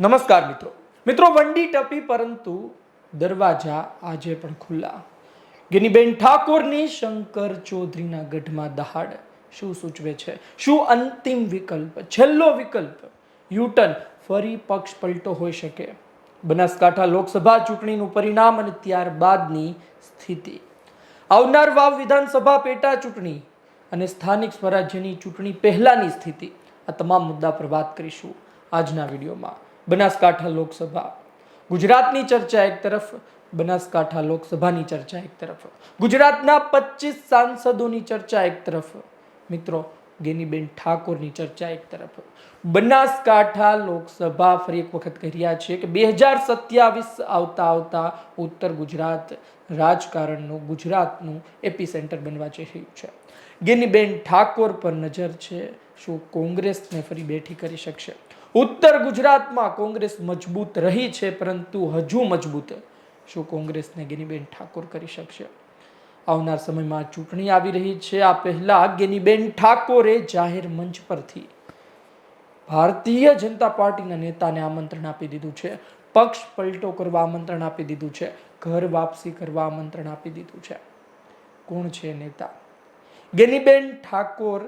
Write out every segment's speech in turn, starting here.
નમસ્કાર મિત્રો. મિત્રો, વંડી ટપી પરંતુ દરવાજા આજે પણ ખુલ્લા. ગિનીબેન ઠાકોરની શંકર ચૌધરીના ગઢમાં દહાડ શું સૂચવે છે? શું અંતિમ વિકલ્પ? છેલ્લો વિકલ્પ, યુટર્ન. ફરી પક્ષ પલટો હોઈ શકે. બનાસકાંઠા લોકસભા ચૂંટણીનું પરિણામ અને ત્યારબાદની સ્થિતિ. આવનાર વાવ વિધાનસભા પેટા ચૂંટણી અને સ્થાનિક સ્વરાજ્યની ચૂંટણી પહેલાંની સ્થિતિ. આ તમામ મુદ્દા પર વાત કરીશું આજના વિડીયોમાં. બનાસકાંઠા લોકસભા. ગુજરાતની ચર્ચા એક તરફ, બનાસકાંઠા લોકસભાની ચર્ચા એક તરફ. ગુજરાતના પચીસ સાંસદોની ચર્ચા એક તરફ. મિત્રો, ગેનીબેન ઠાકોરની ચર્ચા એક તરફ. બનાસકાંઠા લોકસભા ફરી એક વખત કહી રહ્યા છે કે બે હજાર સત્યાવીસ આવતા આવતા ઉત્તર ગુજરાત રાજકારણનું, ગુજરાતનું એપી સેન્ટર બનવા જઈ રહ્યું છે. ગેનીબેન ઠાકોર પર નજર છે. શું કોંગ્રેસને ફરી બેઠી કરી શકશે? ઉત્તર ગુજરાતમાં કોંગ્રેસ મજબૂત રહી છે, પરંતુ હજુ મજબૂત. શું કોંગ્રેસને ગેનીબેન ઠાકોર કરી શકશે? આવનાર સમયમાં ચૂંટણી આવી રહી છે, આ પહેલા ગેનીબેન ઠાકોરે જાહેર મંચ પરથી ભારતીય જનતા પાર્ટીના નેતાને આમંત્રણ આપી દીધું છે. પક્ષ પલટો કરવા આમંત્રણ આપી દીધું છે. ઘર વાપસી કરવા આમંત્રણ આપી દીધું છે. કોણ છે નેતા? ગેનીબેન ઠાકોર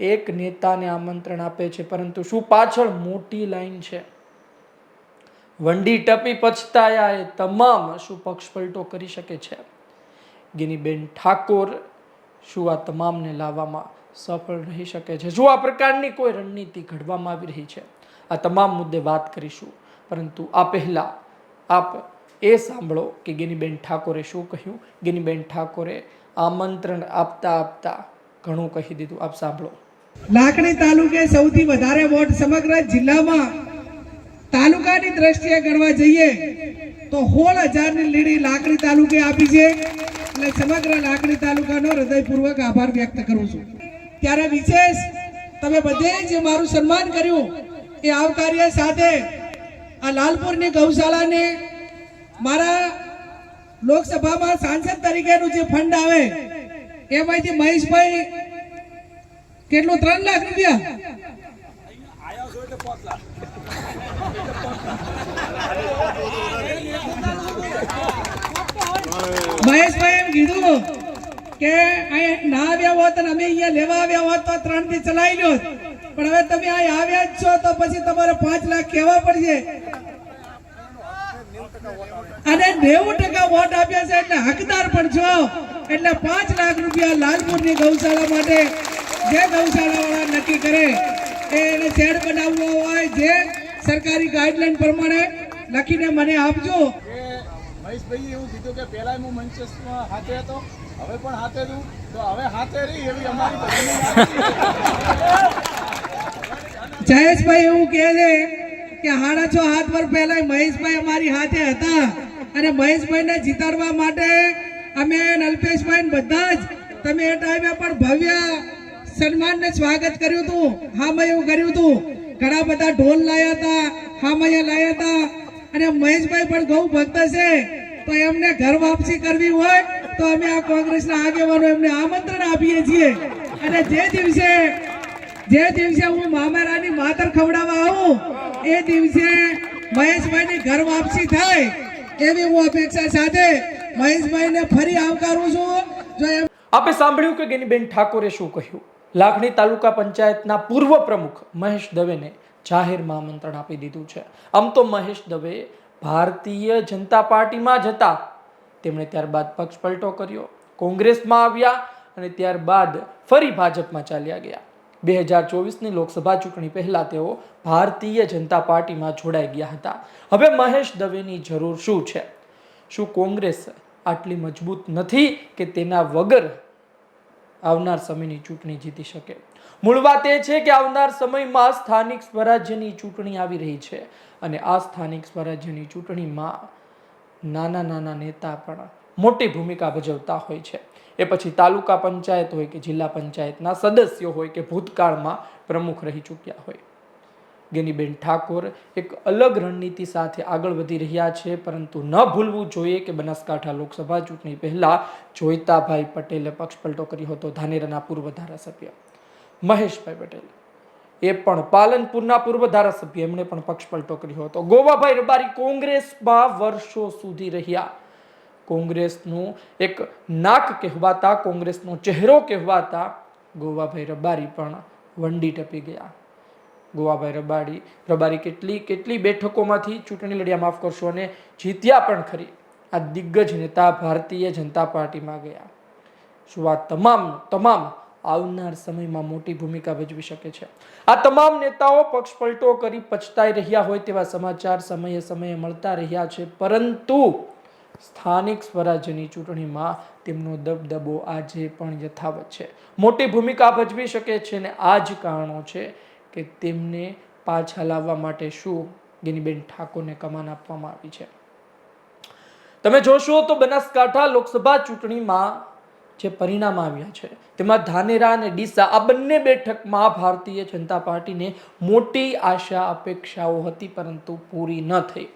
એક નેતાને આમંત્રણ આપે છે, પરંતુ શું પાછળ મોટી લાઈન છે? વંડી ટપી પછતાયા એ તમામ શું પક્ષ પલટો કરી શકે છે? ગિનીબેન ઠાકોર શું આ તમામને લાવવામાં સફળ રહી શકે છે? શું આ પ્રકારની કોઈ રણનીતિ ઘડવામાં આવી રહી છે, આ તમામ મુદ્દે વાત કરીશું. પરંતુ આ પહેલાં આપ એ સાંભળો કે ગિનીબેન ઠાકોરે શું કહ્યું? ગિનીબેન ઠાકોરે આમંત્રણ આપતા આપતા ઘણું કહી દીધું. આપ સાંભળો. લાખણી તાલુકે સૌથી વધારે વોટ સમગ્ર જિલ્લામાં તાલુકાની દ્રષ્ટિએ ગણવા જઈએ તો હોળ હજારની લીડી લાકડી તાલુકે આપી છે. એટલે સમગ્ર લાકડી તાલુકાનો હૃદયપૂર્વક આભાર વ્યક્ત કરું છું. ત્યારે વિશેષ તમે બધે જે મારું સન્માન કર્યું એ આવકાર્ય સાથે આ લાલપુરની ગૌશાળાને મારા લોકસભામાં સાંસદ તરીકેનું જે ફંડ આવે એમાંથી મહેશભાઈ કેટલું ત્રણ લાખ રૂપિયા? મહેશભાઈ એમ કીધું કે અહીંયા ના આવ્યા હોત અને અમે અહીંયા લેવા આવ્યા હોત તો ત્રણથી ચલાવી લો પણ હવે તમે અહીંયા આવ્યા જ છો તો પછી તમારે પાંચ લાખ કહેવા પડશે. અને નેવું ટકા વોટ આપ્યા છે એટલે હકદાર પણ છો. એટલે પાંચ લાખ રૂપિયા લાલપુરની ગૌશાળા માટે જે ગૌશાળા વાળા નક્કી કરે એ એને શેડ બનાવવો હોય જે સરકારી ગાઈડલાઈન પ્રમાણે લખીને મને આપજો. કે મહેશભાઈએ એવું કીધું કે પહેલા હું મંચેસમાં હાથે હતો હવે પણ હાથે છું. તો હવે હાથે રહી એવી અમારી જયેશભાઈ એવું કહે છે કે સાડા છ હાથ પર પહેલા મહેશભાઈ અમારી હાથે હતા અને મહેશભાઈને જીતાડવા માટે અમે અલ્પેશભાઈ બધા જ તમે એ ટાઈમે પણ ભવ્ય. સન્માન ને સ્વાગત કર્યું હતું. હા એવું કર્યું હતું. ઘણા બધા ઢોલ લાયા હતા, હામૈયા લાયા હતા. અને મહેશભાઈ પણ ગૌ ભક્ત છે. તો એમને ઘર વાપસી કરવી હોય, તો અમે આ કોંગ્રેસના આગેવાનો એમને આમંત્રણ આપીએ છીએ. અને જે દિવસે જે દિવસે હું મામેરાની માતર ખવડાવવા આવું, એ દિવસે મહેશભાઈની ઘર વાપસી થાય એવી હું અપેક્ષા સાથે મહેશભાઈને ફરી આવકારું છું. જો આપે સાંભળ્યું કે ગેનીબેન ઠાકોરે શું કહ્યું? લાખણી તાલુકા પંચાયતના પૂર્વ પ્રમુખ મહેશ દવેને જાહેરમાં આમંત્રણ આપી દીધું છે. આમ તો મહેશ દવે ભારતીય જનતા પાર્ટીમાં જ હતા. તેમણે ત્યારબાદ પક્ષ પલટો કર્યો. કોંગ્રેસમાં આવ્યા અને ત્યારબાદ ફરી ભાજપમાં ચાલ્યા ગયા. બે હજાર ચોવીસની લોકસભા ચૂંટણી પહેલાં તેઓ ભારતીય જનતા પાર્ટીમાં જોડાઈ ગયા હતા. હવે મહેશ દવેની જરૂર શું છે? શું કોંગ્રેસ આટલી મજબૂત નથી કે તેના વગર આવનાર સમયની ચૂંટણી જીતી શકે. મૂળ વાત એ છે કે આવનાર સમયમાં સ્થાનિક સ્વરાજ્યની ચૂંટણી આવી રહી છે અને આ સ્થાનિક સ્વરાજ્યની ચૂંટણીમાં નાના નાના નેતા પણ મોટી ભૂમિકા ભજવતા હોય છે. એ પછી તાલુકા પંચાયત હોય કે જિલ્લા પંચાયતના સદસ્યો હોય કે ભૂતકાળમાં પ્રમુખ રહી ચૂક્યા હોય. ગેનીબેન ઠાકોર એક અલગ રણનીતિ સાથે આગળ વધી રહ્યા છે, પરંતુ ન ભૂલવું જોઈએ કે બનાસકાંઠા લોકસભા ચૂંટણી પહેલાં જોઈતાભાઈ પટેલે પક્ષ પલટો કર્યો હતો, ધાનેરાના પૂર્વ ધારાસભ્ય મહેશભાઈ પટેલ. એ પણ પાલનપુરના પૂર્વ ધારાસભ્ય, એમણે પણ પક્ષ પલટો કર્યો હતો. ગોવાભાઈ રબારી કોંગ્રેસમાં વર્ષો સુધી રહ્યા. કોંગ્રેસનું એક નાક કહેવાતા, કોંગ્રેસનો ચહેરો કહેવાતા ગોવાભાઈ રબારી પણ વંડી ટપી ગયા. ગોવાભાઈ રબારી રબારી કેટલી કેટલી બેઠકોમાંથી ચૂંટણી લડ્યા માફ કરશો અને જીત્યા પણ ખરી. આ દિગ્ગજ નેતા ભારતીય જનતા પાર્ટીમાં ગયા. શું આ તમામ તમામ આવનાર સમયમાં મોટી ભૂમિકા ભજવી શકે છે? આ તમામ નેતાઓ પક્ષ પલટો કરી પછતાઈ રહ્યા હોય તેવા સમાચાર સમયે સમયે મળતા રહ્યા છે, પરંતુ સ્થાનિક સ્વરાજ્યની ચૂંટણીમાં તેમનો દબદબો આજે પણ યથાવત છે. મોટી ભૂમિકા ભજવી શકે છે ને આ જ કારણો છે કે તેમને પાછા લાવવા માટે શું ગિનીબેન ઠાકોરને કમાન આપવામાં આવી છે? તમે જોશો તો બનાસકાંઠા લોકસભા ચૂંટણીમાં જે પરિણામ આવ્યા છે, તેમાં ધાનેરા અને ડીસા આ બંને બેઠકમાં ભારતીય જનતા પાર્ટીને મોટી આશા અપેક્ષાઓ હતી, પરંતુ પૂરી ન થઈ.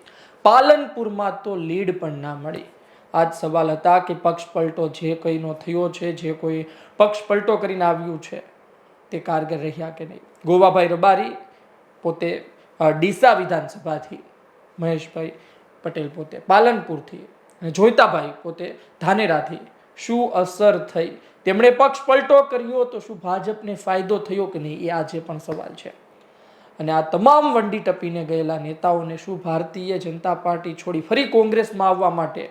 પાલનપુરમાં તો લીડ પણ ના મળી. આ જ સવાલ હતા કે પક્ષ પલટો જે કંઈનો થયો છે, જે કોઈ પક્ષ પલટો કરીને આવ્યું છે. તે કારગર રહ્યા કે નહીં? ગોવાભાઈ રબારી પોતે ડીસા વિધાનસભાથી, મહેશભાઈ પટેલ પોતે પાલનપુરથી અને જોઈતાભાઈ પોતે ધાનેરાથી શું અસર થઈ? તેમણે પક્ષ પલટો કર્યો તો શું ભાજપને ફાયદો થયો કે નહીં? એ આજે પણ સવાલ છે. અને આ તમામ વંડી ટપીને ગયેલા નેતાઓને શું ભારતીય જનતા પાર્ટી છોડી ફરી કોંગ્રેસમાં આવવા માટે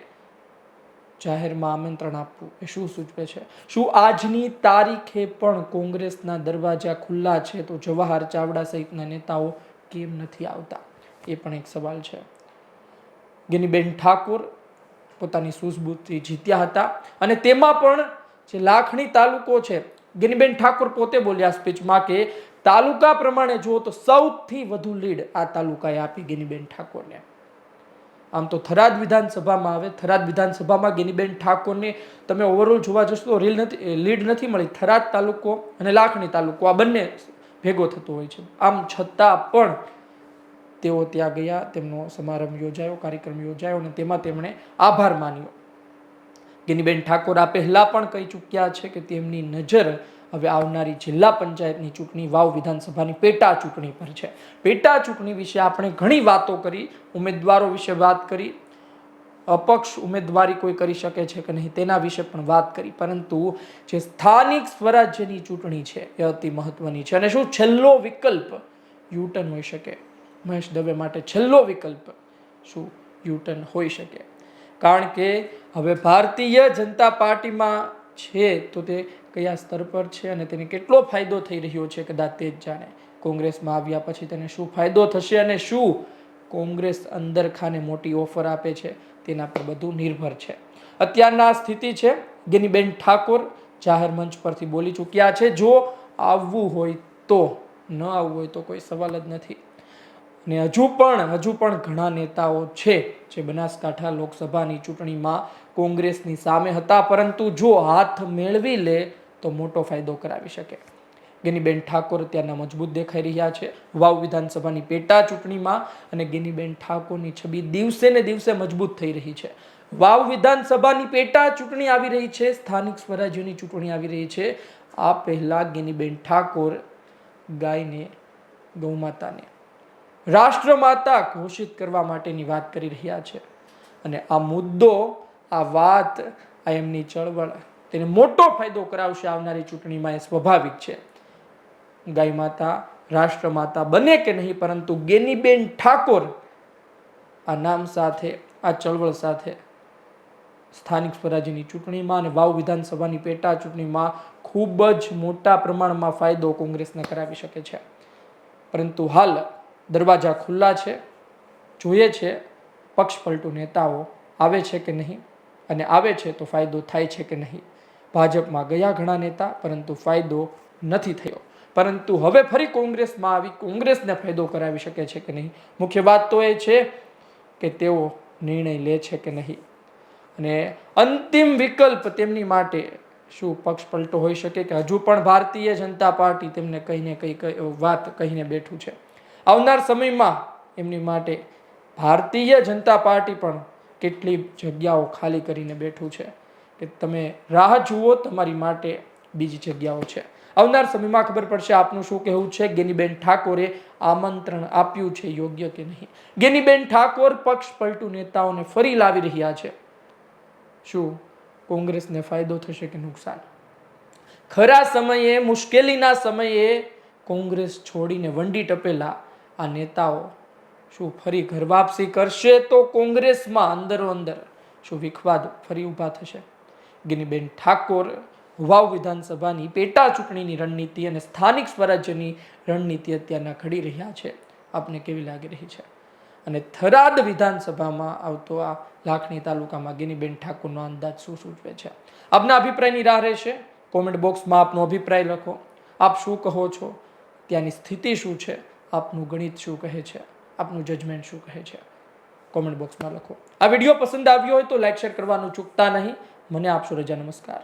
જાહેરમાં આમંત્રણ આપવું એ શું સૂચવે છે? શું આજની તારીખે પણ કોંગ્રેસના દરવાજા ખુલ્લા છે તો જવાહર ચાવડા સહિતના નેતાઓ કેમ નથી આવતા? એ પણ એક સવાલ છે. ગિનીબેન ઠાકોર પોતાની સૂઝબૂઝથી જીત્યા હતા અને તેમાં પણ જે લાખણી તાલુકો છે, ગિનીબેન ઠાકોર પોતે બોલ્યા સ્પીચમાં કે, તાલુકા પ્રમાણે જુઓ તો સૌથી વધુ લીડ આ તાલુકાએ આપી ગિનીબેન ઠાકોરને. આમ તો થરાદ વિધાનસભામાં આવે, થરાદ વિધાનસભામાં ગિનીબેન ઠાકોરને તમે ઓવરઓલ જોવા જશો તો રીલ નથી લીડ નથી મળી. થરાદ તાલુકો અને લાખણી તાલુકો આ બંને ભેગો થતો હોય છે. આમ છતાં પણ તેઓ ત્યાં ગયા, તેમનો સમારંભ યોજાયો, કાર્યક્રમ યોજાયો અને તેમાં તેમણે આભાર માન્યો. ગિનીબેન ઠાકોર આ પહેલાં પણ કહી ચૂક્યા છે કે તેમની નજર હવે આવનારી જિલ્લા પંચાયતની ચૂંટણી વાવ વિધાનસભાની પેટા ચૂંટણી પર છે. પેટા ચૂંટણી વિશે આપણે ઘણી વાતો કરી, ઉમેદવારો વિશે વાત કરી, અપક્ષ ઉમેદવારી કોઈ કરી શકે છે કે નહીં તેના વિશે પણ વાત કરી, પરંતુ જે સ્થાનિક સ્વરાજ્યની ચૂંટણી છે એ અતિ મહત્વની છે. અને શું છેલ્લો વિકલ્પ યુટર્ન હોઈ શકે? મહેશ દવે માટે છેલ્લો વિકલ્પ શું યુટર્ન હોઈ શકે? કારણ કે હવે ભારતીય જનતા પાર્ટીમાં છે, તો તે કયા સ્તર પર છે અને તેને કેટલો ફાયદો થઈ રહ્યો છે કદાચ તે જ જાણે. કોંગ્રેસમાં આવ્યા પછી તેને શું ફાયદો થશે અને શું કોંગ્રેસ અંદર ખાને મોટી ઓફર આપે છે, તેના પર બધું નિર્ભર છે. અત્યારના સ્થિતિ છે, ગિનીબેન ઠાકોર જાહેર મંચ પરથી બોલી ચૂક્યા છે, જો આવવું હોય તો, ન આવવું હોય તો કોઈ સવાલ જ નથી. અને હજુ પણ હજુ પણ ઘણા નેતાઓ છે જે બનાસકાંઠા લોકસભાની ચૂંટણીમાં કોંગ્રેસની સામે હતા, પરંતુ જો હાથ મેળવી લે તો મોટો ફાયદો કરાવી શકે. ગિનીબેન ઠાકોર અત્યારના મજબૂત દેખાઈ રહ્યા છે. વાવ વિધાનસભાની પેટા ચૂંટણીમાં અને ગિનીબેન ઠાકોરની છબી દિવસે ને દિવસે મજબૂત થઈ રહી છે. વાવ વિધાનસભાની પેટા ચૂંટણી આવી રહી છે. સ્થાનિક સ્વરાજ્યની ચૂંટણી આવી રહી છે. આ પહેલાં ગિનીબેન ઠાકોર ગાયને ગૌમાતાને રાષ્ટ્રમાતા ઘોષિત કરવા માટેની વાત કરી રહ્યા છે. અને આ મુદ્દો આ વાત, આ એમની ચળવળ, તેને મોટો ફાયદો કરાવશે આવનારી ચૂંટણીમાં એ સ્વાભાવિક છે. ગાય માતા રાષ્ટ્રમાતા બને કે નહીં, પરંતુ ગેનીબેન ઠાકોર આ નામ સાથે, આ ચળવળ સાથે સ્થાનિક સ્વરાજ્યની ચૂંટણીમાં અને વાવ વિધાનસભાની પેટા ચૂંટણીમાં ખૂબ જ મોટા પ્રમાણમાં ફાયદો કોંગ્રેસને કરાવી શકે છે. પરંતુ હાલ દરવાજા ખુલ્લા છે, જોઈએ છે, પક્ષ પલટુ નેતાઓ આવે છે કે નહીં. અને આવે છે તો ફાયદો થાય છે કે નહીં? ભાજપમાં ગયા ઘણા નેતા, પરંતુ ફાયદો નથી થયો. પરંતુ હવે ફરી કોંગ્રેસમાં આવી, કોંગ્રેસને ફાયદો કરાવી શકે છે કે નહીં? મુખ્ય વાત તો એ છે કે તેઓ નિર્ણય લે છે કે નહીં. અને અંતિમ વિકલ્પ તેમની માટે શું પક્ષ પલટો હોઈ શકે કે હજુ પણ ભારતીય જનતા પાર્ટી તેમને કહીને કઈ વાત કહીને બેઠું છે? આવનાર સમયમાં એમની માટે ભારતીય જનતા પાર્ટી પણ કેટલી જગ્યાઓ ખાલી કરીને બેઠું છે કે તમે રાહ જુઓ તમારી માટે બીજી જગ્યાઓ છે. આવનાર સમયમાં ખબર પડશે આપનું શું કહેવું છે? ગેનીબેન ઠાકોરે આમંત્રણ આપ્યું છે યોગ્ય કે નહીં? ગેનીબેન ઠાકોર પક્ષ પલટુ નેતાઓને ફરી લાવી રહ્યા છે. શું કોંગ્રેસને ફાયદો થશે કે નુકસાન? ખરા સમયે, મુશ્કેલીના સમયે કોંગ્રેસ છોડીને વંડી ટપેલા આ નેતાઓ શું ફરી ઘર વાપસી કરશે તો કોંગ્રેસમાં અંદરો અંદર? શું વિખવાદ ફરી ઊભા થશે? ગિનીબેન ઠાકોર, વાવ વિધાનસભાની પેટા ચૂંટણીની રણનીતિ અને સ્થાનિક સ્વરાજ્યની રણનીતિ અત્યારના ઘડી રહ્યા છે. આપને કેવી લાગી રહી છે? અને થરાદ વિધાનસભામાં આવતો આ લાખણી તાલુકામાં ગિનીબેન ઠાકોરનો અંદાજ શું સૂચવે છે? આપના અભિપ્રાયની રાહ રહેશે? કોમેન્ટ બોક્સમાં આપનો અભિપ્રાય લખો. આપ શું કહો છો? ત્યાંની સ્થિતિ શું છે? આપનું ગણિત શું કહે છે? આપનું જજમેન્ટ શું કહે છે? કોમેન્ટ બોક્સમાં લખો. આ વીડિયો પસંદ આવ્યો હોય તો લાઈક શેર કરવાનું ચૂકતા નહીં. મને આપશો રજા નમસ્કાર.